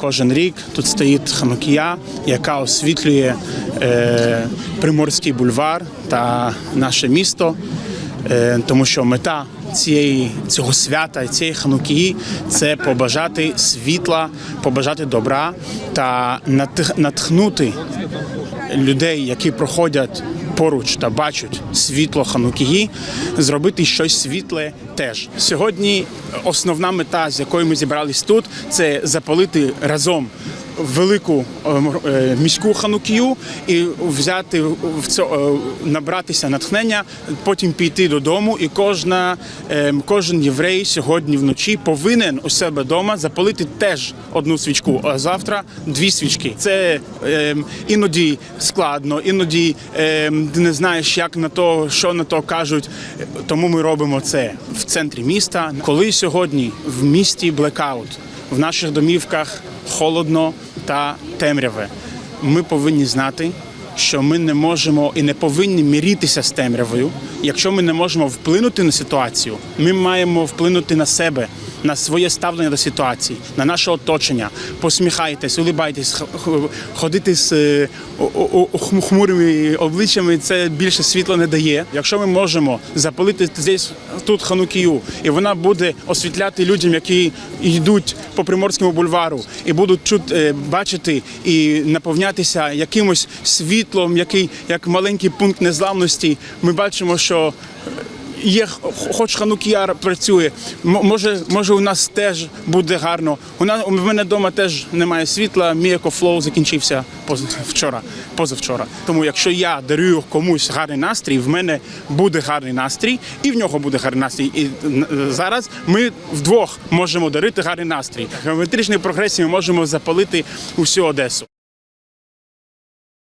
Кожен рік тут стоїть ханукія, яка освітлює е, Приморський бульвар та наше місто, е, тому що мета цієї цього свята, цієї ханукії це побажати світла, побажати добра та натхнути людей, які проходять поруч та бачать світло Ханукії, зробити щось світле теж. Сьогодні основна мета, з якою ми зібрались тут, це запалити разом. Велику ем, е, міську ханукію і взяти в це, набратися натхнення, потім піти додому. І кожна, ем, кожен єврей сьогодні вночі повинен у себе вдома запалити теж одну свічку, а завтра дві свічки. Це ем, іноді складно, іноді ти не знаєш, як на то, що на то кажуть. Тому ми робимо це в центрі міста. Коли сьогодні в місті блекаут, в наших домівках холодно та темряве, ми повинні знати. Що ми не можемо і не повинні мірітися з темрявою. Якщо ми не можемо вплинути на ситуацію, ми маємо вплинути на себе, на своє ставлення до ситуації, на наше оточення. Посміхайтесь, улибайтесь, ходити з е, хмурими обличчями. Це більше світла не дає. Якщо ми можемо запалити здесь тут ханукію, і вона буде освітляти людям, які йдуть по приморському бульвару, і будуть чути, е, бачити і наповнятися якимось світлом, який як маленький пункт незламності. Ми бачимо, що є хоч ханукія працює. Може, може, у нас теж буде гарно. У нас у мене вдома теж немає світла. Мій екофлоу закінчився поз- вчора, позавчора. Тому якщо я дарую комусь гарний настрій, в мене буде гарний настрій, і в нього буде гарний настрій. І зараз ми вдвох можемо дарити гарний настрій. Прогресії ми можемо запалити усю Одесу.